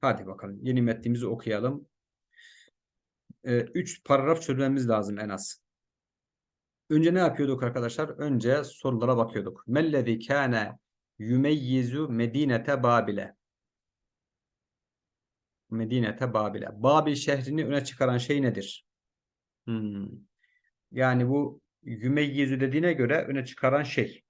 Hadi bakalım. Yeni metnimizi okuyalım. Ee, üç paragraf çözmemiz lazım en az. Önce ne yapıyorduk arkadaşlar? Önce sorulara bakıyorduk. Mellezi kâne yumeyyizu medinete Babil'e. Medinete Babil'e. Babil şehrini öne çıkaran şey nedir? Hmm. Yani bu yumeyyizu dediğine göre öne çıkaran şey.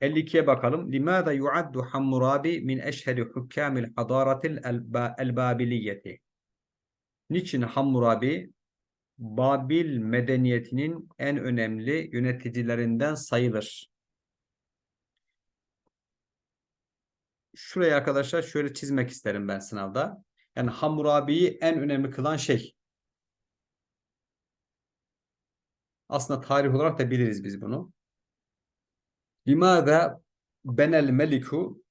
52'ye bakalım. Limâza yuaddu Hammurabi min eşheri hukkamil hadaratil elba- elbabiliyeti. Niçin Hammurabi Babil medeniyetinin en önemli yöneticilerinden sayılır? Şuraya arkadaşlar şöyle çizmek isterim ben sınavda. Yani Hammurabi'yi en önemli kılan şey. Aslında tarih olarak da biliriz biz bunu. Limâze benel meliku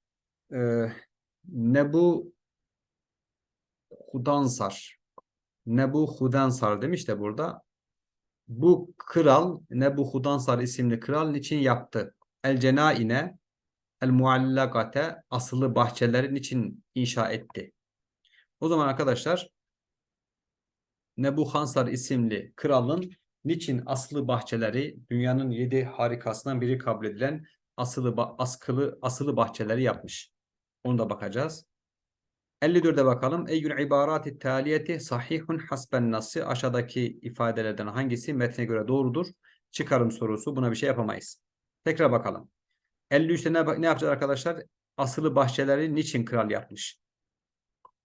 e, Nebu Hudansar Nebu Hudansar demiş de burada. Bu kral Nebu Hudansar isimli kral niçin yaptı? El cenaine el muallakate asılı bahçelerin için inşa etti. O zaman arkadaşlar Nebuhansar isimli kralın niçin asılı bahçeleri dünyanın yedi harikasından biri kabul edilen asılı askılı asılı bahçeleri yapmış. Onu da bakacağız. 54'e bakalım. Eyyül ibarati taliyeti sahihun hasben nası aşağıdaki ifadelerden hangisi metne göre doğrudur? Çıkarım sorusu. Buna bir şey yapamayız. Tekrar bakalım. 53'te ne, ne yapacağız arkadaşlar? Asılı bahçeleri niçin kral yapmış?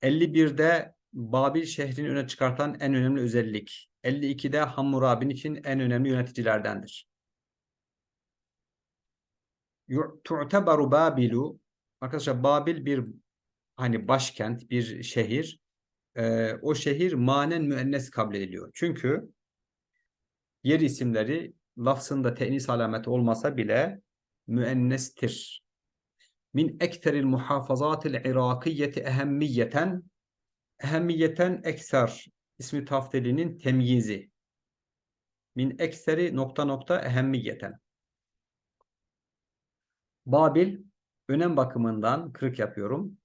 51'de Babil şehrini öne çıkartan en önemli özellik. 52'de Hammurabi için en önemli yöneticilerdendir. Tu'tebaru Babilu Arkadaşlar Babil bir hani başkent, bir şehir. Ee, o şehir manen müennes kabul ediliyor. Çünkü yer isimleri lafzında tenis alameti olmasa bile müennestir. Min ekteril muhafazatil irakiyeti ehemmiyeten ehemmiyeten ekser ismi taftilinin temyizi. Min ekseri nokta nokta ehemmiyeten. Babil önem bakımından kırık yapıyorum.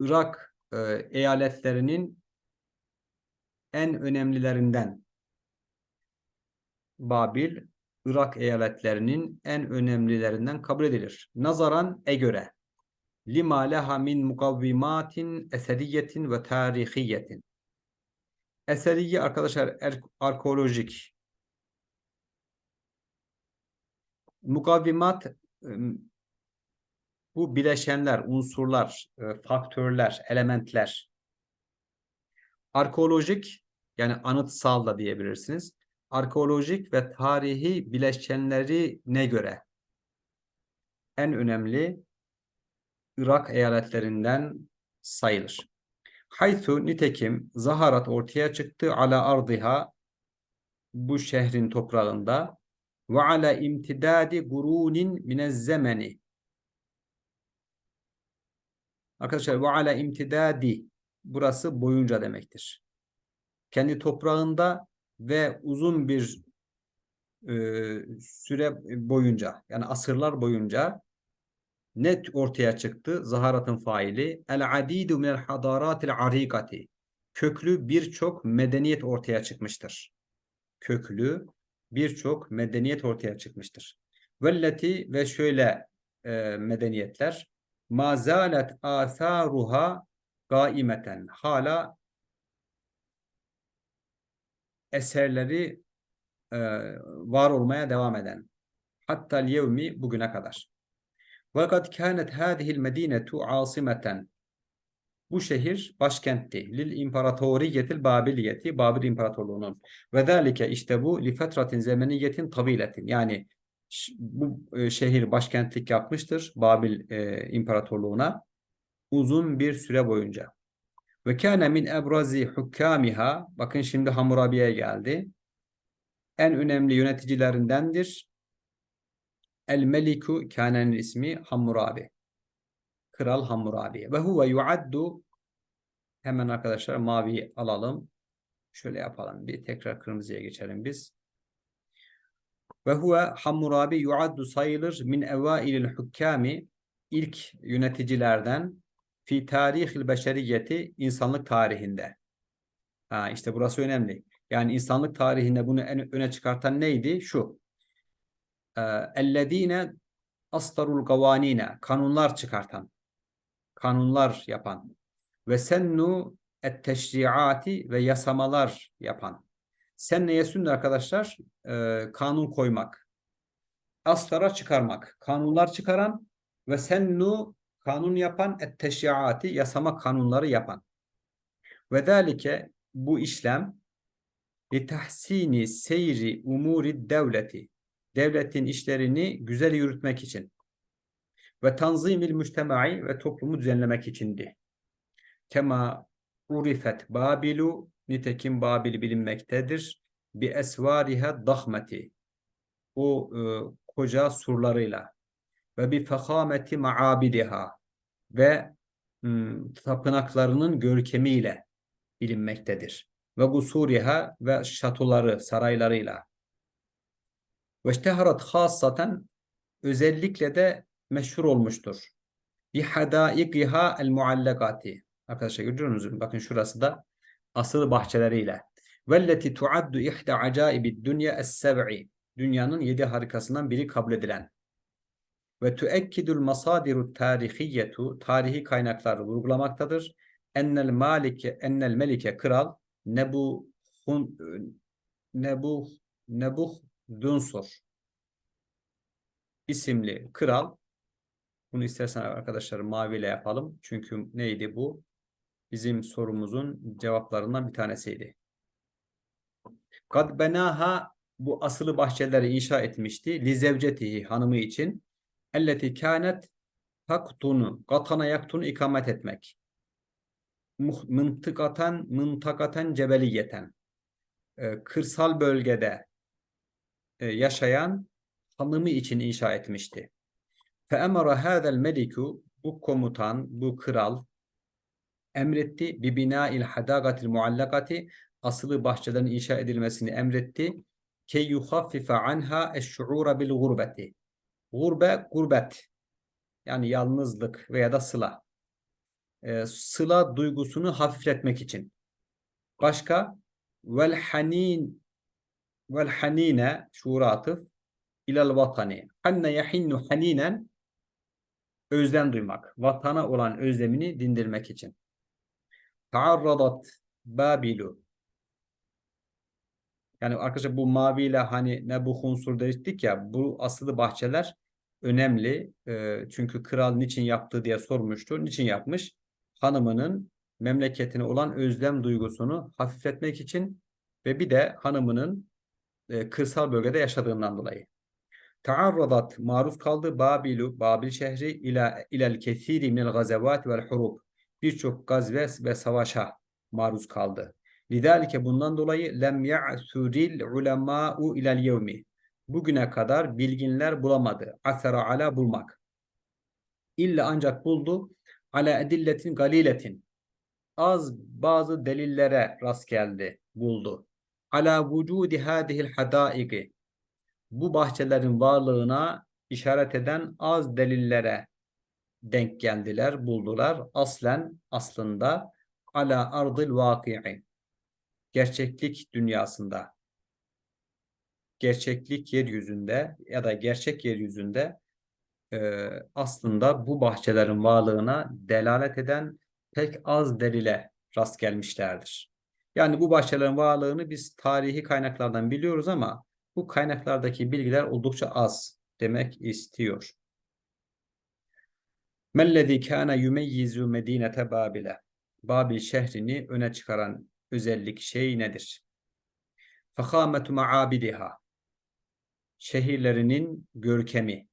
Irak e, eyaletlerinin en önemlilerinden. Babil Irak eyaletlerinin en önemlilerinden kabul edilir. Nazaran e göre. Lima leha min mukavvimatin eseriyetin ve tarihiyetin. Eseriye arkadaşlar er- arkeolojik. Mukavvimat bu bileşenler, unsurlar, e, faktörler, elementler. Arkeolojik yani anıtsal da diyebilirsiniz. Arkeolojik ve tarihi bileşenleri ne göre? En önemli Irak eyaletlerinden sayılır. Haythu nitekim zaharat ortaya çıktı ala ardiha bu şehrin toprağında ve ala imtidadi gurunin minez zemeni Arkadaşlar ve ala imtidadi burası boyunca demektir. Kendi toprağında ve uzun bir e, süre boyunca yani asırlar boyunca net ortaya çıktı. Zaharatın faili el adidu minel hadaratil arikati köklü birçok medeniyet ortaya çıkmıştır. Köklü birçok medeniyet ortaya çıkmıştır. Velleti ve şöyle e, medeniyetler ma zalet atharuha gaimeten hala eserleri e, var olmaya devam eden hatta yevmi bugüne kadar. Fakat kânet hâzihil medinetu asimeten bu şehir başkentti. Lil imparatoriyetil Babiliyeti Babil İmparatorluğu'nun. Ve zâlike işte bu li fetratin zemeniyetin tabiletin. Yani bu e, şehir başkentlik yapmıştır Babil e, İmparatorluğu'na uzun bir süre boyunca. Ve kâne min ebrazi hukkâmiha bakın şimdi Hammurabi'ye geldi. En önemli yöneticilerindendir. El Meliku kânenin ismi Hammurabi. Kral Hammurabi. Ve huve yuaddu hemen arkadaşlar mavi alalım. Şöyle yapalım. Bir tekrar kırmızıya geçelim biz. Ve huve Hammurabi yuaddu sayılır min evailil hukkami ilk yöneticilerden fi tarihil beşeriyeti insanlık tarihinde. Ha, işte burası önemli. Yani insanlık tarihinde bunu en öne çıkartan neydi? Şu. Ellezine astarul gavanine kanunlar çıkartan, kanunlar yapan ve sennu et teşriati ve yasamalar yapan. Sen neye sünni arkadaşlar? Ee, kanun koymak. Astara çıkarmak. Kanunlar çıkaran ve sennu kanun yapan et teşriati yasama kanunları yapan. Ve dalike bu işlem li tahsini seyri umuri devleti devletin işlerini güzel yürütmek için ve tanzimil müçtemai ve toplumu düzenlemek içindi. Kema urifet Babilu nitekim Babil bilinmektedir. Bi esvariha dahmeti o e, koca surlarıyla ve bi fehameti maabidiha ve m, tapınaklarının görkemiyle bilinmektedir. Ve gusuriha ve şatoları, saraylarıyla. Ve işteharat hasaten özellikle de meşhur olmuştur. Bi hadaiqiha el muallakati. Arkadaşlar görüyor musunuz? Bakın şurası da asıl bahçeleriyle. Velleti tuaddu ihda acaibid dünya es-seb'i. Dünyanın yedi harikasından biri kabul edilen. Ve tuekkidul masadiru tarihiyetu. Tarihi kaynaklar vurgulamaktadır. Ennel malike, ennel melike kral Nebu hun, Nebu Nebuh Dunsur isimli kral bunu istersen arkadaşlar maviyle yapalım. Çünkü neydi bu? Bizim sorumuzun cevaplarından bir tanesiydi. Kad benaha bu asılı bahçeleri inşa etmişti. Li hanımı için. Elleti kânet taktunu, katana yaktunu ikamet etmek. Mıntıkaten, mıntakaten cebeliyeten. Ee, kırsal bölgede yaşayan hanımı için inşa etmişti. Emara hâzel meliku bu komutan, bu kral emretti bi bina'il hadagatil muallakati asılı bahçelerin inşa edilmesini emretti. Ke yuhaffife anha eş'ura bil gurbeti. Gurbe, gurbet. Yani yalnızlık veya da sıla. Ee, sıla duygusunu hafifletmek için. Başka vel vel hanine şuura atıf ilal vatani. Hanne yahinnu haninen özlem duymak. Vatana olan özlemini dindirmek için. Taarradat Babilu. Yani arkadaşlar bu maviyle hani ne bu hunsur dedik ya bu asılı bahçeler önemli. E, çünkü kral niçin yaptı diye sormuştu. Niçin yapmış? Hanımının memleketine olan özlem duygusunu hafifletmek için ve bir de hanımının e, kırsal bölgede yaşadığından dolayı. Taarradat maruz kaldı Babilu, Babil şehri ila ilel kesiri minel gazevat vel hurub. Birçok gazve ve savaşa maruz kaldı. Lidalike bundan dolayı lem ya'suril ulemâ'u ilel yevmi. Bugüne kadar bilginler bulamadı. Asera ala bulmak. İlla ancak buldu. Ala edilletin galiletin. Az bazı delillere rast geldi, buldu. Ala vücudi hadihil hadaigi bu bahçelerin varlığına işaret eden az delillere denk geldiler, buldular. Aslen aslında ala ardıl vaki'i gerçeklik dünyasında gerçeklik yeryüzünde ya da gerçek yeryüzünde e, aslında bu bahçelerin varlığına delalet eden pek az delile rast gelmişlerdir. Yani bu bahçelerin varlığını biz tarihi kaynaklardan biliyoruz ama bu kaynaklardaki bilgiler oldukça az demek istiyor. Mellezî kâne yumeyyizu medînete Babil'e. Babil şehrini öne çıkaran özellik şey nedir? Fekâmetu ma'abidiha. Şehirlerinin görkemi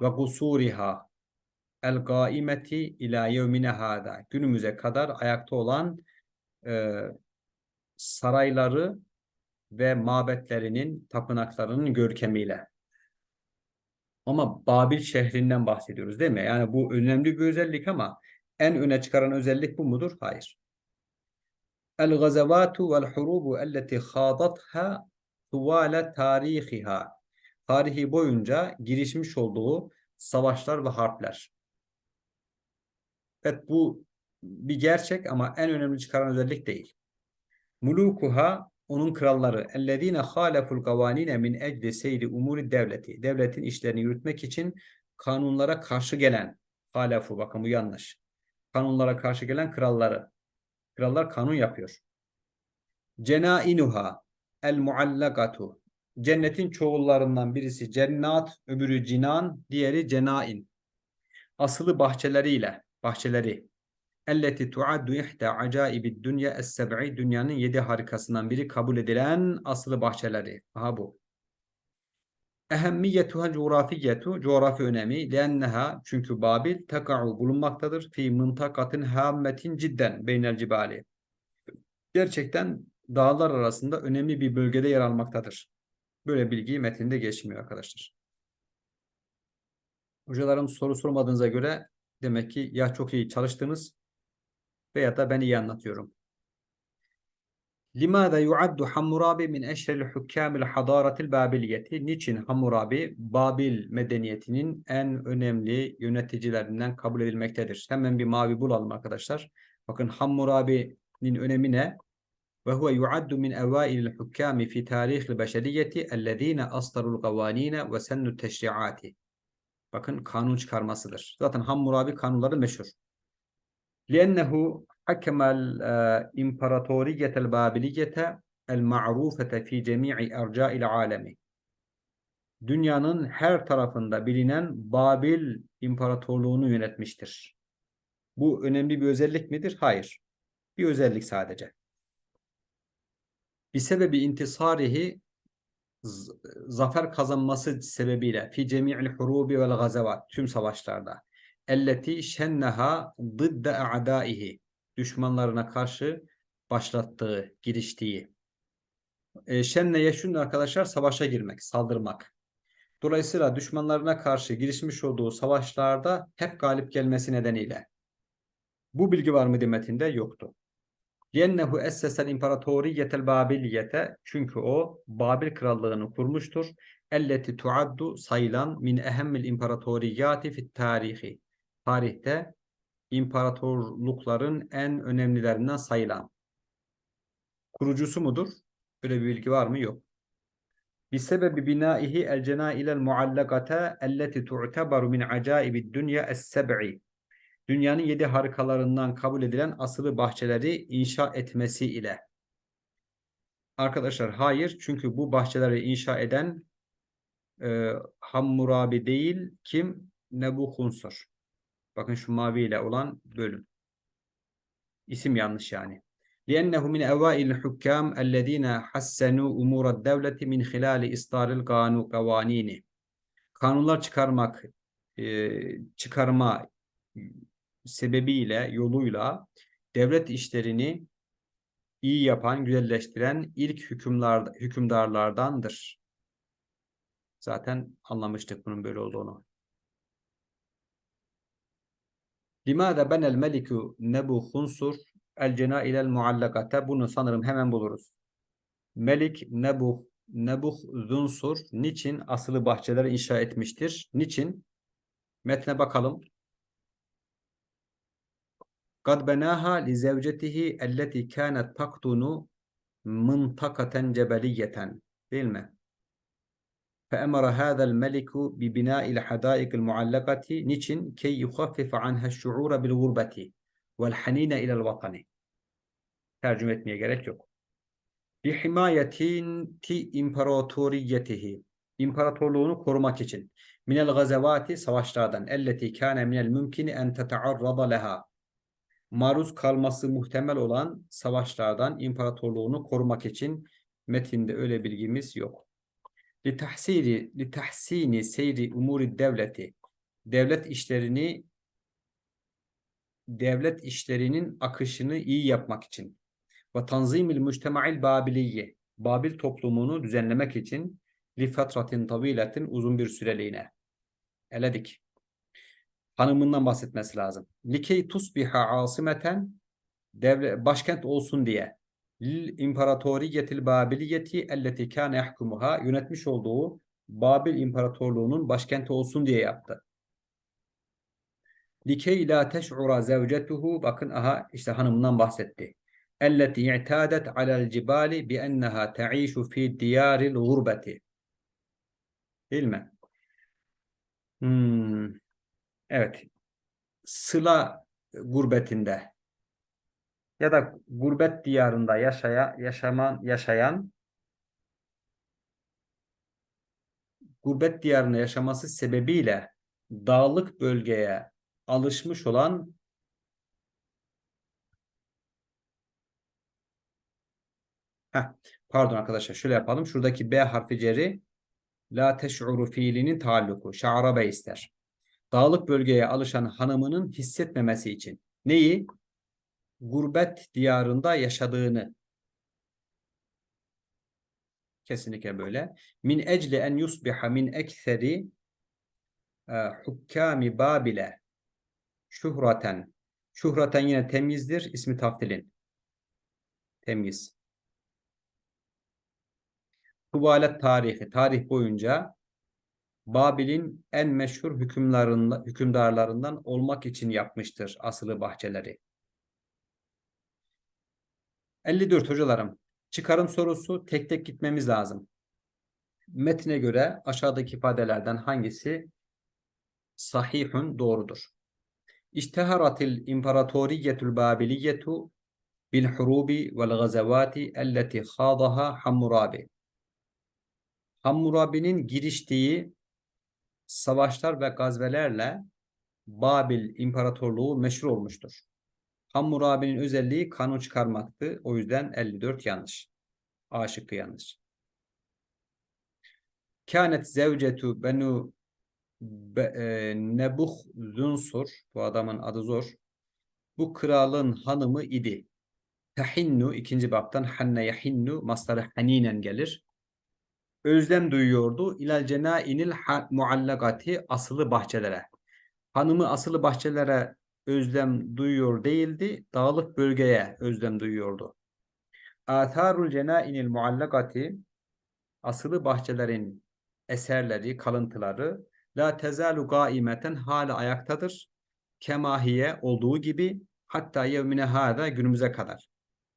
ve gusuriha el gaimeti ila yevmine hada. Günümüze kadar ayakta olan e, sarayları ve mabetlerinin, tapınaklarının görkemiyle. Ama Babil şehrinden bahsediyoruz değil mi? Yani bu önemli bir özellik ama en öne çıkaran özellik bu mudur? Hayır. El-gazavatu vel-hurubu elleti khadatha tuvale tarihiha. Tarihi boyunca girişmiş olduğu savaşlar ve harpler. Evet bu bir gerçek ama en önemli çıkaran özellik değil. Mulukuha onun kralları ellezine haleful kavanine min ecli seyri umuri devleti. Devletin işlerini yürütmek için kanunlara karşı gelen halefu bakın bu yanlış. Kanunlara karşı gelen kralları. Krallar kanun yapıyor. Cenainuha el muallakatu. Cennetin çoğullarından birisi cennat, öbürü cinan, diğeri cenain. Asılı bahçeleriyle, bahçeleri. Elleti tuaddu ihda acaibid dünya es-seb'i dünyanın yedi harikasından biri kabul edilen asılı bahçeleri. Aha bu. Ehemmiyetuha coğrafiyetu coğrafi önemi lienneha çünkü Babil teka'u bulunmaktadır fi mıntakatin hammetin cidden beynel cibali. Gerçekten dağlar arasında önemli bir bölgede yer almaktadır. Böyle bilgi metinde geçmiyor arkadaşlar. Hocalarım soru sormadığınıza göre demek ki ya çok iyi çalıştınız veya da ben iyi anlatıyorum. Limada yuaddu Hammurabi min eşrel hukkamil hadaratil babiliyeti? Niçin Hammurabi Babil medeniyetinin en önemli yöneticilerinden kabul edilmektedir? Hemen bir mavi bulalım arkadaşlar. Bakın Hammurabi'nin önemi ne? Ve huve yuaddu min evailil hukkami fi tarihil beşeriyeti ellezine astarul kavanine ve sennu teşriati. Bakın kanun çıkarmasıdır. Zaten Hammurabi kanunları meşhur. لأنه حكم الإمبراطورية البابلية المعروفة في جميع أرجاء العالم. Dünyanın her tarafında bilinen Babil İmparatorluğunu yönetmiştir. Bu önemli bir özellik midir? Hayır. Bir özellik sadece. Bir sebebi intisarihi zafer kazanması sebebiyle fi cemi'il hurubi vel gazavat tüm savaşlarda elleti şenneha dıdde a'daihi düşmanlarına karşı başlattığı, giriştiği. E, şenne yeşün arkadaşlar savaşa girmek, saldırmak. Dolayısıyla düşmanlarına karşı girişmiş olduğu savaşlarda hep galip gelmesi nedeniyle. Bu bilgi var mı metinde? Yoktu. Yennehu essesel imparatoriyetel babiliyete çünkü o Babil krallığını kurmuştur. Elleti tuaddu sayılan min ehemmil imparatoriyati fit tarihi tarihte imparatorlukların en önemlilerinden sayılan. Kurucusu mudur? Böyle bir bilgi var mı? Yok. Bisebebi binaihi el cenailel muallakata elleti tu'tebaru min acaibid dünya es-seb'i. Dünyanın yedi harikalarından kabul edilen asılı bahçeleri inşa etmesi ile. Arkadaşlar hayır çünkü bu bahçeleri inşa eden e, Hammurabi değil kim? Nebuchunser. Bakın şu maviyle olan bölüm. İsim yanlış yani. لأنه من أوائل الحكام الذين حسنوا أمور الدولة من خلال إصدار القوانين. Kanunlar çıkarmak, e, çıkarma sebebiyle, yoluyla devlet işlerini iyi yapan, güzelleştiren ilk hükümler, hükümdarlardandır. Zaten anlamıştık bunun böyle olduğunu. Limada benel meliku Nebuhunsur el cenailel muallakate bunu sanırım hemen buluruz. Melik Nebuh Nebuh Zunsur niçin asılı bahçeleri inşa etmiştir? Niçin? Metne bakalım. Kad benaha li zevcetihi elleti kanet taktunu mıntakaten cebeliyeten. Değil mi? فأمر هذا الملك ببناء الحدائق المعلقة niçin كي يخفف عنها الشعور بالغربة والحنين إلى الوطن tercüme etmeye gerek yok. Bihimayetin ti imparatoriyetihi imparatorluğunu korumak için minel gazevati savaşlardan elleti kâne minel mümkini en tetearrada leha maruz kalması muhtemel olan savaşlardan imparatorluğunu korumak için metinde öyle bilgimiz yok litahsiri litahsini seyri umuri devleti devlet işlerini devlet işlerinin akışını iyi yapmak için ve tanzimil mujtema'il babiliyye Babil toplumunu düzenlemek için li fatratin taviletin uzun bir süreliğine eledik. Hanımından bahsetmesi lazım. Likey tusbiha asimeten devlet başkent olsun diye İmparatoriyetil Babiliyeti elleti kâne yahkumuha yönetmiş olduğu Babil İmparatorluğu'nun başkenti olsun diye yaptı. Likey la teş'ura zevcetuhu bakın aha işte hanımından bahsetti. Elleti i'tadet alel cibali bi enneha te'işu fi diyaril gurbeti. Değil mi? Hmm. Evet. Sıla gurbetinde ya da gurbet diyarında yaşaya, yaşaman, yaşayan gurbet diyarında yaşaması sebebiyle dağlık bölgeye alışmış olan Heh, pardon arkadaşlar şöyle yapalım. Şuradaki B harfi ceri la teş'uru fiilinin taalluku. Şa'ara ister. Dağlık bölgeye alışan hanımının hissetmemesi için. Neyi? Gurbet diyarında yaşadığını. Kesinlikle böyle. Min ecle en yusbiha min ekseri e, hukkami babile şuhraten. Şuhraten yine temyizdir. ismi taftilin. Temyiz. Tuvalet tarihi. Tarih boyunca Babil'in en meşhur hükümdarlarından olmak için yapmıştır asılı bahçeleri. 54 hocalarım. Çıkarım sorusu tek tek gitmemiz lazım. Metne göre aşağıdaki ifadelerden hangisi sahihun doğrudur? İşteharatil imparatoriyetul babiliyetu bil hurubi vel gazavati elleti khadaha Hammurabi. Hammurabi'nin giriştiği savaşlar ve gazvelerle Babil İmparatorluğu meşhur olmuştur. Hammurabi'nin özelliği kanun çıkarmaktı. O yüzden 54 yanlış. A şıkkı yanlış. Kânet zevcetu benu e, Nebuh Zunsur bu adamın adı zor. Bu kralın hanımı idi. Tahinnu ikinci baptan hanne yahinnu mastarı haninen gelir. Özlem duyuyordu. İlal cenainil muallakati asılı bahçelere. Hanımı asılı bahçelere özlem duyuyor değildi. Dağlık bölgeye özlem duyuyordu. Atharul cenainil muallakati asılı bahçelerin eserleri, kalıntıları la tezalu gaimeten hala ayaktadır. Kemahiye olduğu gibi hatta yevmine hada günümüze kadar.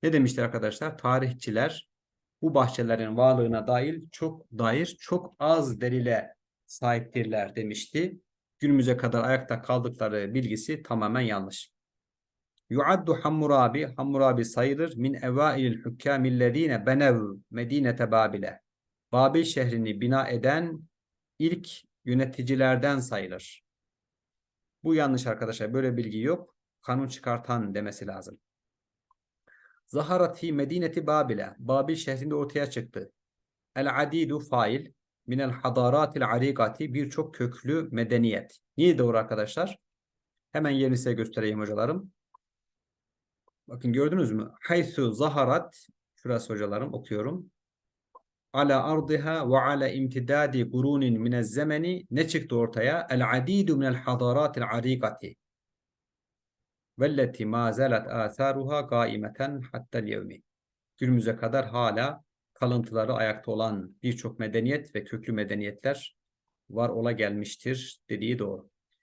Ne demişler arkadaşlar? Tarihçiler bu bahçelerin varlığına dair çok dair çok az delile sahiptirler demişti. Günümüze kadar ayakta kaldıkları bilgisi tamamen yanlış. Yuaddu Hammurabi, Hammurabi sayılır min evailil hükkamillezine benev Medinete Babile. Babil şehrini bina eden ilk yöneticilerden sayılır. Bu yanlış arkadaşlar. Böyle bilgi yok. Kanun çıkartan demesi lazım. Zaharati Medineti Babile. Babil şehrinde ortaya çıktı. El adidu fail minel hadaratil arigati birçok köklü medeniyet. Niye doğru arkadaşlar? Hemen yerini size göstereyim hocalarım. Bakın gördünüz mü? Haythu zaharat şurası hocalarım okuyorum. Ala ardiha ve ala imtidadi kurunin minez zemeni ne çıktı ortaya? El adidu minel hadaratil arigati. Velleti ma zalat atharuha gaimeten hattal yevmi. Günümüze kadar hala kalıntıları ayakta olan birçok medeniyet ve köklü medeniyetler var ola gelmiştir dediği doğru.